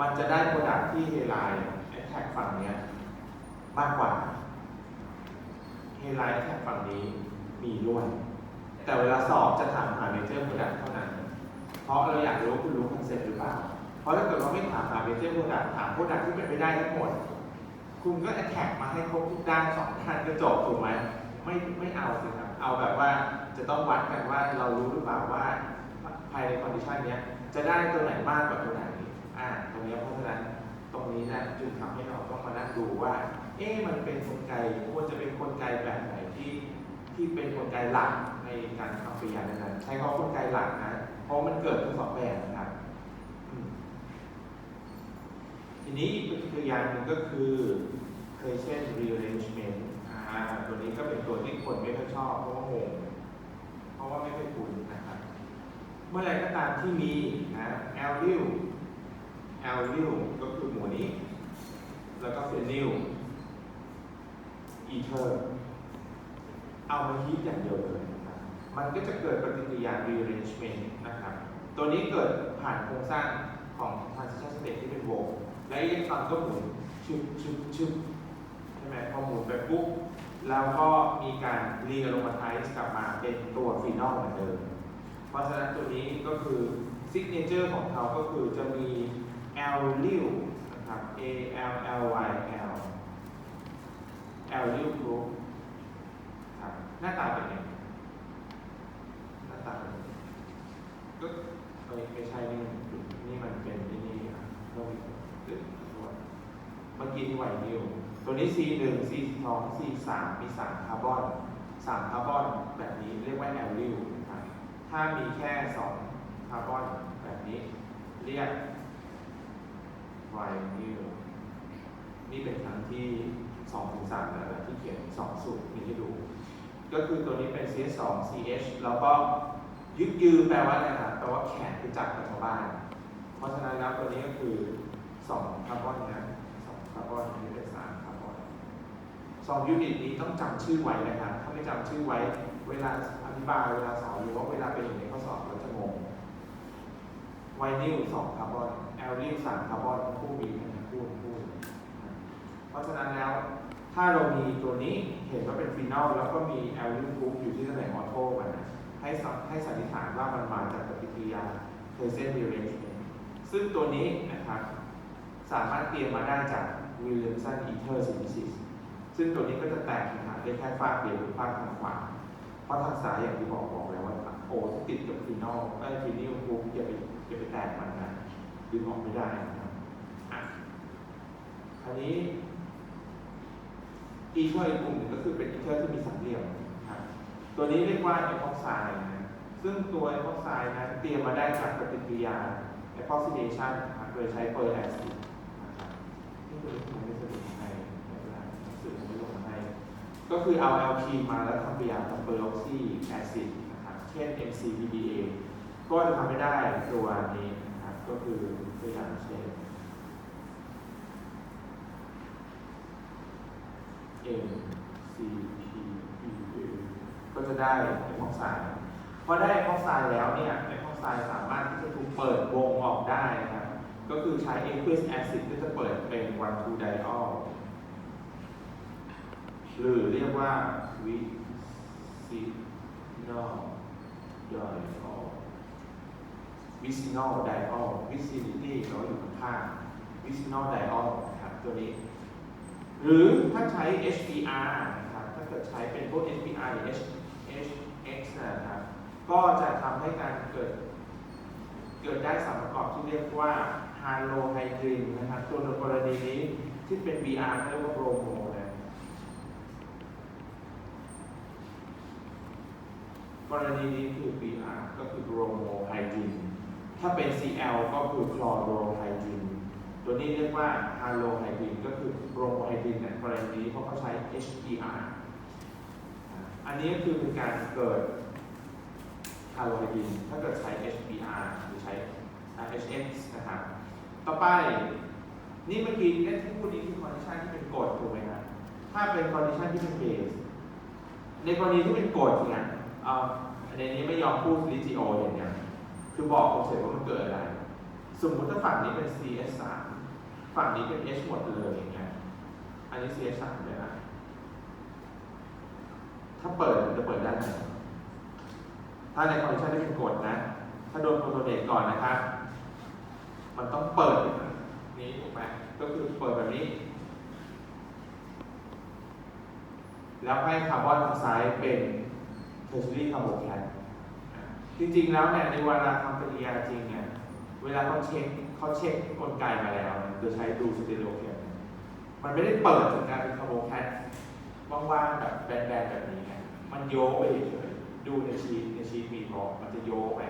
มันจะได้โปรดักที่เฮไลน์แอทแทกฝั่งเนี้ยมากกว่าเฮไลน์แอทแทกฝั่งนี้มีด้วย แต่เวลาสอบจะถามหาเมเจอร์โปรดักเท่านั้น เพราะเราอยากรู้คุณรู้คอนเซ็ปต์หรือเปล่า เพราะถ้าเกิดว่าไม่ถามหาเมเจอร์โปรดักถามโปรดักที่เป็นไปได้ทั้งหมด คุณก็แอทแทกมาให้ครบทุกด้านสองด้านก็จบถูกไหมไม่ไม่เอาสิครับ เอาแบบว่าจะต้องวัดกันว่าเรารู้หรือเปล่าว่าภายในคอนดิชันเนี้ยจะได้ตัวไหนมากกว่าตัวไหน นี้เพราะฉะนั้นตรงนี้นะจึงทำให้เราต้องมานั่งดูว่า เอ๊ะมันเป็นกลไกควรจะเป็นกลไกแบบไหนที่ที่เป็นกลไกหลักในการทำปริญญานั้นๆใช้คำว่ากลไกหลักนะเพราะมันเกิดทั้งสองแบบนะครับทีนี้อีกตัวอย่าหนึ่งก็คือ Patient rearrangement อ่าตัวนี้ก็เป็นตัวที่คนไม่ค่อยชอบเพราะว่างงเพราะว่าไม่ค่อยคุ้นนะครับ เมื่อไรก็ตามที่มีนะ L ริว L ริวก็คือหมู่นี้ แล้วก็เฟนิลอีเทอร์เอามาฮีทอย่างเดียวเลยนะครับ มันก็จะเกิดปฏิกิริยา rearrangement นะครับ ตัวนี้เกิดผ่านโครงสร้างของ transition state ที่เป็นวง และอิเล็กตรอนก็หมุนชึบชึบชึบใช่ไหมพอหมุนไปปุ๊บ แล้วก็มีการรีอโรมาไทส์กลับมาเป็นตัวฟีนอลเหมือนเดิม เพราะฉะนั้นตัวนี้ก็คือซิกเนเจอร์ของเขาก็คือจะมี L ริวนะครับ A L L Y L L ริวกรุ๊ปครับหน้าตาเป็นไงหน้าตาเป็นไงก็เอ้ยไม่ใช่นี่นี่มันเป็นที่นี่ครับเราตึ๊ดตัวเมื่อกี้ที่ไหวนิวตัวนี้ C 1 C 2 C 3มี3คาร์บอน3คาร์บอนแบบนี้เรียกว่า L ริวนะครับถ้ามีแค่2คาร์บอนแบบนี้เรียก ไวนิลนี่เป็นครั้งที่2ถึง3แล้วนะที่เขียน2สูตรมีให้ดู ก็คือตัวนี้เป็น CS2 CH แล้วก็ยึดยือแปลว่าอะไรนะแปลว่าแขนคือจับกับชาวบ้าน เพราะฉะนั้นแล้วตัวนี้ก็คือ2คาร์บอนนะ2คาร์บอนอันนี้เป็น3คาร์บอนสองยูนิตนี้ต้องจำชื่อไว้นะครับ ถ้าไม่จำชื่อไว้ เวลาอธิบายเวลาสอนหรือว่าเวลาเป็นอย่างในข้อสอบเราจะงงไวนิลสองคาร์บอนแอ ลนิลสามคาร์บอนทั้งคู่มีทั้งคู่คู่เพราะฉะนั้นแล้วถ้าเรามีตัวนี้เห็นว่าเป็นฟีนอลแล้วก็มีแอลนิลกรุ๊ปอยู่ที่ตำแหน่งออโต้มันนะให้ให้สันนิษฐานว่ามันมาจากปฏิกิริยาเทเซนดิเรนช์ซึ่งตัวนี้นะครับสามารถเตรียมมาได้จากวิลเลมสันอีเทอร์ซินซิสซึ่งตัวนี้ก็จะแตกปัญหาได้แค่ฟากเดียวคือฟากทางขวาเพราะทางซ้ายอย่างที่บอกบอกแล้วว่าโอที่ติดกับฟีนอลไอ้ฟีนิลกรุ๊ปอย่าไปอย่าไปแตกมันนะ ดึงออกไม่ได้นะครับอะอันนี้อีเทอร์อีกกลุ่มหนึ่งก็คือเป็นอีเทอร์ที่มีสามเหลี่ยมนะครับตัวนี้เรียกว่าเอพอกไซด์นะซึ่งตัวเอพอกไซด์นั้นเตรียมมาได้จากปฏิกิริยาเอพอกซิเดชันโดยใช้เปอร์แอซิดนะครับนี่คือผมไม่สรุปให้ไม่เป็นไรหนังสือผมไม่ลงมาให้ ก็คือเอาแอลคีมาแล้วทำปฏิกิริยากับเปอร์ออกซีแอซิดนะครับเช่น MCPDA ก็จะทำให้ได้ตัวนี้นะครับ ก็คือตัวอย่างเช่น MCPDA ก็จะได้ไอพอกไซด์พอได้ไอพอกไซด์แล้วเนี่ยไอพอกไซด์สามารถที่จะถูกเปิดวงออกได้นะครับ ก็คือใช้ aqueous acid ที่จะเปิดเป็น one two diol หรือเรียกว่าวิซินอลดออ วิซินอลไดออลวิซินิตี้เราอยู่ข้างวิซินอลไดออลนะครับตัวนี้ หรือถ้าใช้ HBr นะครับถ้าเกิดใช้เป็นพวก HBr หรือ H HX นะครับก็จะทำให้การเกิด เกิดได้สารประกอบที่เรียกว่าฮาโลไฮดรินนะครับตัวในกรณีนี้ที่เป็น Br เรียกว่าโบรโมนะกรณีนี้คือ Br ก็คือ bromohydrin ถ้าเป็น Cl ก็คือ chlorohydrin ตัวนี้เรียกว่า halohydrin ก็คือ bromohydrin ในกรณีนี้เพราะเขาใช้ HBr อันนี้ก็คือเป็นการเกิด halohydrin ถ้าเกิดใช้ HBr หรือใช้ HX นะครับ ต่อไป นี่เมื่อกี้เนี่ยที่พูดนี้คือ condition ที่เป็นกรดถูกไหมครับถ้าเป็น condition ที่เป็น base ในกรณีที่เป็นกรดเนี่ย เอาในนี้ไม่ยอมพูดลิจิโออย่างเงี้ย คือบอกเฉยว่ามันเกิดอะไร สมมุติถ้าฝั่งนี้เป็น CS 3ฝั่งนี้เป็น H หมดเลยอย่างเงี้ย อันนี้ CS 3เลยนะถ้าเปิดจะเปิดด้านไหนถ้าในคอนดิชันที่เป็นกฎนะ ถ้าโดนโปรโตเนตก่อนนะครับ มันต้องเปิดนี้ถูกไหมก็คือเปิดแบบนี้ แล้วให้คาร์บอนทางซ้ายเป็น tertiary carbon จริงๆแล้วเนี่ยในเวลาทำปฏิกิริยาจริงเนี่ยเวลาเขาเช็คเขาเช็คกลไกมาแล้วโดยใช้ดูสเตอริโอแคปมันไม่ได้เปิดจากการเป็นคาร์บอนแคทว่างๆแบบแบนๆแบบนี้ไงมันโยกไปเฉยๆดูในชีตในชีตมีบอกมันจะโยกไป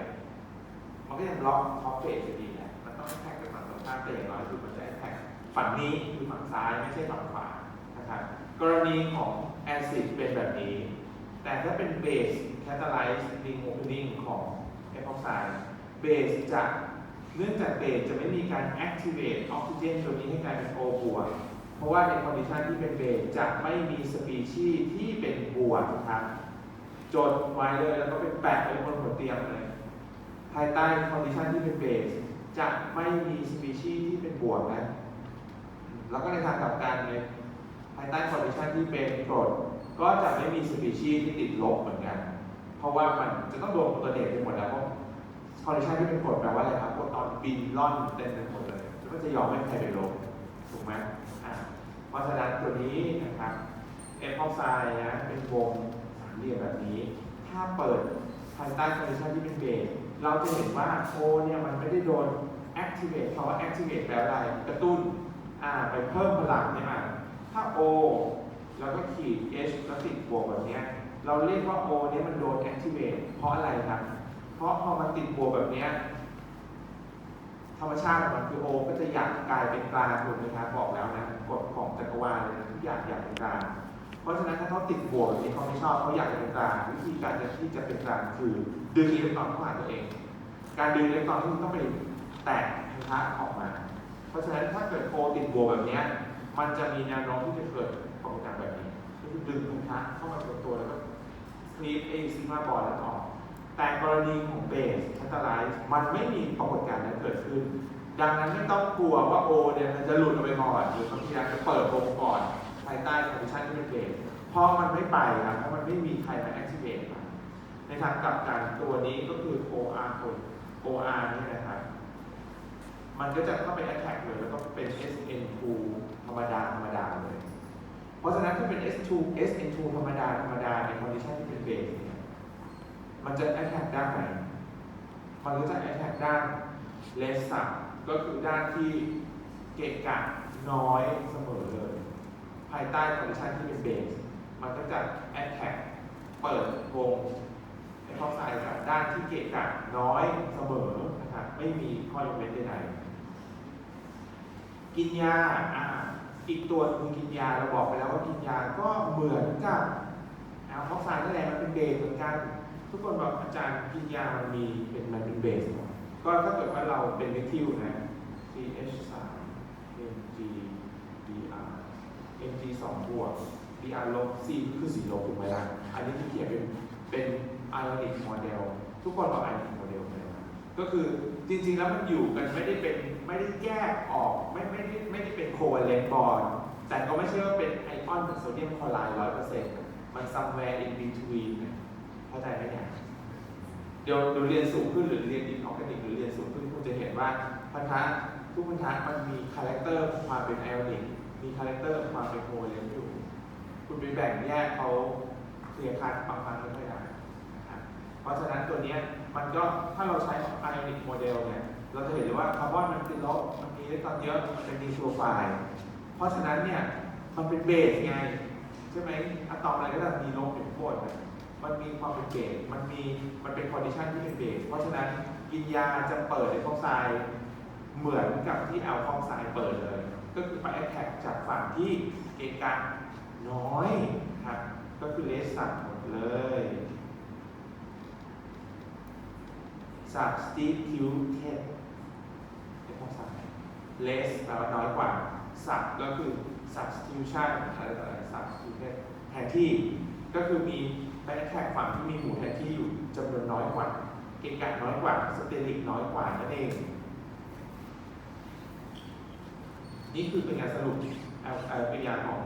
มันก็ยังล็อกท็อปเฟสอยู่ดีแหละมันต้องแท็กกับฝั่งตรงข้ามแต่อย่างน้อยคือมันจะแท็กฝั่งนี้คือฝั่งซ้ายไม่ใช่ฝั่งขวานะครับกรณีของแอซิดเป็นแบบนี้ แต่ถ้าเป็นเบส แคตาไลซ์ดิงโอเพนนิ่งของเอพอกไซด์เบสจะเนื่องจากเบสจะไม่มีการ activate ออกซิเจนตัวนี้ให้กลายเป็น O บวกเพราะว่าในคอนดิชันที่เป็นเบสจะไม่มีสปีชีส์ที่เป็นบวกนะครับจดไว้เลยแล้วก็ไปแปะไว้บนหัวเตียงเลยภายใต้คอนดิชันที่เป็นเบสจะไม่มีสปีชีส์ที่เป็นบวกนะแล้วก็ในทางกลับกันเลยภายใต้คอนดิชันที่เป็นกรดก็จะไม่มีสปีชีส์ที่ติดลบเหมือนกัน เพราะว่ามันจะต้องโดนโปรโตเนตไปหมดแล้วเพราะคอนดิชันที่เป็นกรดแปลว่าอะไรครับโปรตอนบินล่อนเต็มไปหมดเลยก็จะยอมให้ใครไปลบถูกไหมอ่าเพราะฉะนั้นตัวนี้นะครับเอพอกไซด์นะเป็นวงสามเหลี่ยมแบบนี้ ถ้าเปิดภายใต้คอนดิชันที่เป็นเบสเราจะเห็นว่าโอเนี่ยมันไม่ได้โดน activate เพราะว่า activate แปลว่าอะไรกระตุ้นอ่าไปเพิ่มพลังใช่ไหมถ้า O แล้วก็ขีด H แล้วติดบวกแบบนี้ เราเรียกว่า O เนี้ยมันโดน activate เพราะอะไรครับ เพราะพอมันติดบวกแบบเนี้ยธรรมชาติของมันคือ O ก็จะอยากกลายเป็นกลางถูกไหมครับบอกแล้วนะกฎของจักรวาลเลยทุกอย่างอยากเป็นกลางเพราะฉะนั้นถ้าเขาติดบวกแบบนี้เขาไม่ชอบเขาอยากจะเป็นกลางวิธีการจะที่จะเป็นกลางคือดึงอิเล็กตรอนเข้าหาตัวเอง การดึงอิเล็กตรอนที่มันต้องไปแตกพันธะออกมา เพราะฉะนั้นถ้าเกิดโอติดบวกแบบเนี้ยมันจะมีแนวโน้มที่จะเกิดปรากฏการณ์แบบนี้ ดึงพันธะเข้ามาตัวตัวแล้วก็คลีปเองซิมาบอลแล้วออก แต่กรณีของเบสแคตาไลซ์มันไม่มีปรากฏการณ์นั้นเกิดขึ้น ดังนั้นไม่ต้องกลัวว่าโอเนี่ยมันจะหลุดออกไปก่อนหรือบางทีอาจจะเปิดวงก่อนภายใต้คอนดิชันที่เป็นเบสเพราะมันไม่ไปครับเพราะมันไม่มีใครมา activate มันในทางกลับกันตัวนี้ก็คือ OR คน OR นี่นะครับมันก็จะเข้าไป attack เลยแล้วก็เป็น SN2 ธรรมดาธรรมดาเลย เพราะฉะนั้นถ้าเป็น S2 SN2 ธรรมดา ธรรมดาในคอนดิชันที่เป็นเบสมันจะ attack ด้านไหน มันก็จะ attack ด้าน less sub ก็คือด้านที่เกะกะน้อยเสมอเลย ภายใต้คอนดิชันที่เป็นเบส มันก็จะ attack เปิดวงในข้อสายกับด้านที่เกะกะน้อยเสมอนะครับไม่มีข้อยกเว้นใดๆกินยาอ่า อีกตัวหนึงกินยาเราบอกไปแล้วว่ากินยาก็เหมือนกับแอลคอกไซด์นั่นแหละมันเป็นเบสเหมือนกัน ทุกคนบอกอาจารย์กินยามันมีเป็นมันเป็นเบสหมดก็ถ้าเกิดว่าเราเป็นเมทิลนะ CH3 Mg Dr Mg 2บวก Dr ลบ C คือสีลบถูกไหมล่ะอันนี้ที่เขียนเป็นเป็น ionic model ทุกคนบอก ionic model เล ก็คือจริงๆแล้วมันอยู่กันไม่ได้เป็นไม่ได้แยกออกไม่ไม่ได้ไม่ได้เป็น covalent bond แต่ก็ไม่ใช่ว่าเป็นไอออนเหมือนโซเดียมคลอไรด์ร้อยเปอร์เซ็นต์มัน somewhere in between เนี่ยเข้าใจไหมเนี่ยเดี๋ยวเดี๋ยวเรียนสูงขึ้นหรือเรียนอินออร์แกนิกหรือเรียนสูงขึ้นคุณจะเห็นว่าพันธะทุกพันธะมันมีคาแรคเตอร์ความเป็นไอออนิกมีคาแรคเตอร์ความเป็นโคเวเลนอยู่ คุณไปแบ่งแยกเขาเคลียร์คัดบางครั้งไม่ค่อยได้นะเพราะฉะนั้นตัวเนี้ย มันก็ถ้าเราใช้ไอออนิกโมเดลเนี่ย เราจะเห็นเลยว่าคาร์บอนมันติดลบ มันมีอิเล็กตรอนเยอะ มันเป็นดีซัวไฟเพราะฉะนั้นเนี่ย มันเป็นเบสไง ใช่ไหมอะตอมอะไรก็ตามมีลบอยู่ข้างบนนะมันมีความเป็นเบส มันมี มันเป็นคอนดิชันที่เป็นเบส เพราะฉะนั้นกินยาจะเปิดไอคอกไซด์เหมือนกับที่แอลคอกไซด์เปิดเลย ก็คือไปแอทแทกจากฝั่งที่เกณฑ์การน้อยครับ ก็คือเลสสับหมดเลย สับสตีคิวเทสไอคอกไซด์เลสแปลว่าน้อยกว่าสับก็คือ substitution อะไรต่ออะไร substitution แทนที่ก็คือมีแบคแท็กฝั่งที่มีหมู่แทนที่อยู่จำนวนน้อยกว่า เกณฑ์การน้อยกว่า สเตริกน้อยกว่านั่นเอง นี่คือเป็นงานสรุปเอ่อเอ่อเป็นงานของ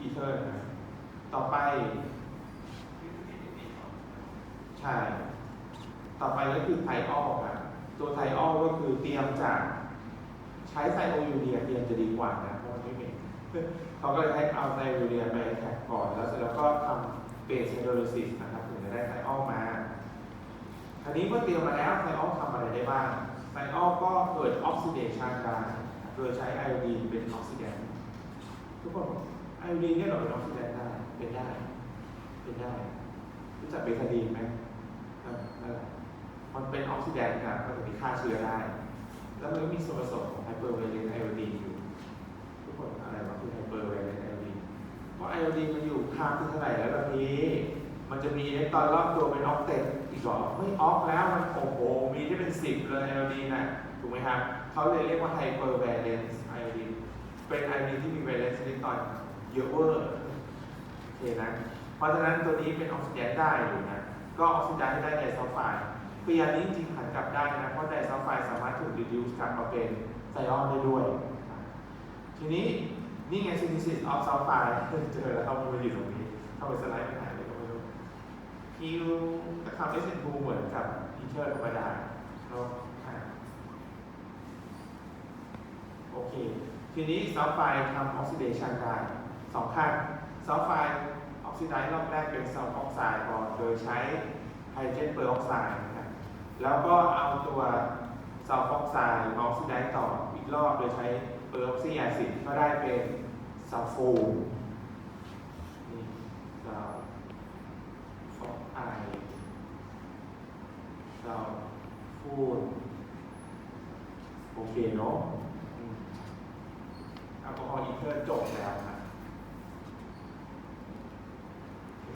อีเทอร์นะต่อไป ใช่ ต่อไปก็คือไทออลครับตัวไทออลก็คือเตรียมจะใช้ไซโอยูเรียเตรียมจะดีกว่านะเพราะมันไม่มีเขาก็เลยให้เอาไซโอยูเรียไปแท็กก่อนแล้วเสร็จแล้วก็ทำเบสไฮโดรลิซิสนะครับถึงจะได้ไทออลมาคราวนี้เมื่อเตรียมมาแล้วไทออลทำอะไรได้บ้างไทออลก็เกิดออกซิเดชันได้โดยใช้ไอโอดีนเป็นออกซิแดนต์ทุกคนไอโอดีนเนี่ยเราเป็นออกซิแดนต์ได้เป็นได้เป็นได้รู้จักเบทาดีนไหมออนั่นแหละ มันเป็นออกซิแดนต์ครับมันจะมีฆ่าเชื้อได้ แล้วมันก็มีส่วนผสมของไฮเปอร์ไวเลนไอโอดีนอยู่ ทุกคนอะไรวะคือไฮเปอร์ไวเลนไอโอดีนเพราะไอโอดีนมันอยู่ค่าที่เท่าไหร่แล้วแบบนี้ มันจะมีอิเล็กตรอนรอบตัวเป็นออกเต็อีกหรอไม่ออกแล้วมันโอ้โหมีได้เป็นสิบเลยไอโอดีนน่ะถูกไหมครับเขาเลยเรียกว่าไฮเปอร์ไวเลนไอโอดีนเป็นไอโอดีนที่มีไวเลนซ์อิเล็กตรอนเยอะเวอร์โอเคนะเพราะฉะนั้นตัวนี้เป็นออกซิแดนได้อยู่นะก็ออกซิไดซ์ได้ไดซัลไฟด์ คือยานี้จริงๆหันกลับได้นะ เพราะไดซัลไฟด์สามารถถูก reduce กลับมาเป็นไซออนได้ด้วย ทีนี้นี่ไง synthesis of sulfide เจอแล้วเขามาอยู่ตรงนี้ เข้าไปสไลด์ไปไหาเลยก็ไม่รู้คิวก็ทำ s อ2เหมือนกับอีเทอร์ธรรมดาเนาะโอเค ทีนี้ซัลไฟด์ทำออกซิเดชันได้สองขั้นซัลไฟด์ออกซิไดซ์รอบแรกเป็นซัลฟออกไซด์ก่อน โดยใช้ไฮโดรเจนเปอร์ออกไซด์ แล้วก็เอาตัวซัลฟอกไซด์ออกไดต่ออีกรอบโดยใช้เปอร์ออกซิแาซิดก็ได้เป็นซัลฟูนี่ซัลฟอกไอซัลฟูนโอเคเนาะแอลกอฮอล์อีเทอร์จบแล้วครับ